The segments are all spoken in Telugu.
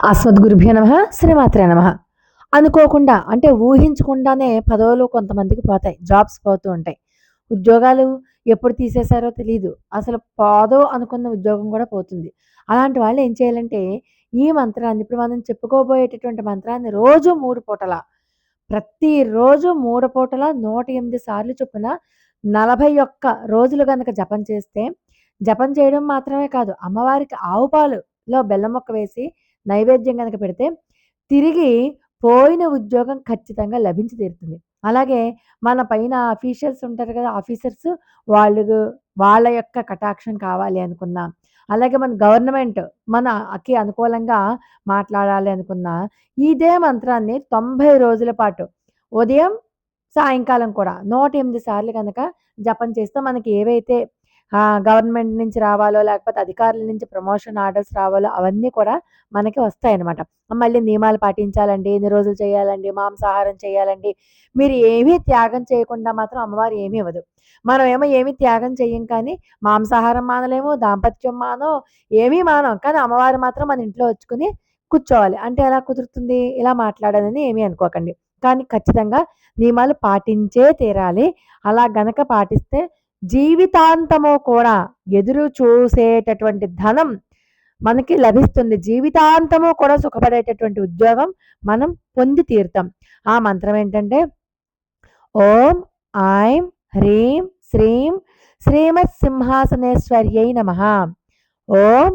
అస్మద్గురుభ్యో నమ శ్రీమాత్రే నమ. అనుకోకుండా అంటే ఊహించకుండానే పదవులు కొంతమందికి పోతాయి జాబ్స్ పోతూ ఉంటాయి. ఉద్యోగాలు ఎప్పుడు తీసేశారో తెలియదు అసలు పోదో అనుకున్న ఉద్యోగం కూడా పోతుంది. అలాంటి వాళ్ళు ఏం చేయాలంటే ఈ మంత్రాన్ని ఇప్పుడు మనం చెప్పుకోబోయేటటువంటి మంత్రాన్ని రోజు మూడు పూటల ప్రతిరోజు మూడు పూటల నూట ఎనిమిది సార్లు చొప్పున నలభై ఒక్క రోజులు కనుక జపం చేస్తే జపం చేయడం మాత్రమే కాదు అమ్మవారికి ఆవు పాలులో బెల్లం మొక్క వేసి నైవేద్యం కనుక పెడితే తిరిగి పోయిన ఉద్యోగం ఖచ్చితంగా లభించి తీరుతుంది. అలాగే మన పైన అఫీషియల్స్ ఉంటారు కదా ఆఫీసర్స్ వాళ్ళు వాళ్ళ యొక్క కటాక్షం కావాలి అనుకున్నా అలాగే మన గవర్నమెంట్ మనకి అనుకూలంగా మాట్లాడాలి అనుకున్నా ఇదే మంత్రాన్ని తొంభై రోజుల పాటు ఉదయం సాయంకాలం కూడా నూట ఎనిమిది సార్లు కనుక జపం చేస్తే మనకి ఏవైతే గవర్నమెంట్ నుంచి రావాలో లేకపోతే అధికారుల నుంచి ప్రమోషన్ ఆర్డర్స్ రావాలో అవన్నీ కూడా మనకి వస్తాయన్నమాట. మళ్ళీ నియమాలు పాటించాలండి ఎన్ని రోజులు చేయాలండి మాంసాహారం చేయాలండి. మీరు ఏమీ త్యాగం చేయకుండా మాత్రం అమ్మవారు ఏమీ ఇవ్వదు. మనం ఏమో ఏమీ త్యాగం చేయం కానీ మాంసాహారం మానలేము దాంపత్యం మానో ఏమీ మానం కానీ అమ్మవారు మాత్రం మన ఇంట్లో వచ్చుకుని కూర్చోవాలి. అంటే ఎలా కుదురుతుంది? ఇలా మాట్లాడాలని ఏమీ అనుకోకండి. కానీ ఖచ్చితంగా నియమాలు పాటించే తీరాలి. అలా గనక పాటిస్తే జీవితాంతము కూడా ఎదురు చూసేటటువంటి ధనం మనకి లభిస్తుంది. జీవితాంతము కూడా సుఖపడేటటువంటి ఉద్యోగం మనం పొంది తీరుతాం. ఆ మంత్రం ఏంటంటే ఓం ఐం హ్రీం శ్రీం శ్రీమత్ సింహాసనేశ్వర్యై నమ. ఓం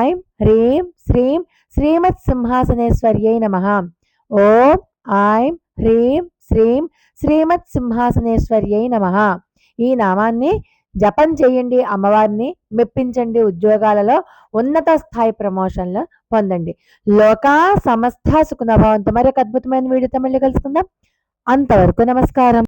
ఐం హ్రీం శ్రీం శ్రీమత్ సింహాసనేశ్వర్యై నమ. ఓం ఐం హ్రీం శ్రీం శ్రీమత్ సింహాసనేశ్వర్యై నమ. ఈ నామాన్ని జపం చేయండి అమ్మవారిని మెప్పించండి ఉద్యోగాలలో ఉన్నత స్థాయి ప్రమోషన్లు పొందండి. లోకా సమస్త సుఖనభావంతో మరొక అద్భుతమైన వీడియోతో మళ్ళీ కలుసుకుందాం. అంతవరకు నమస్కారం.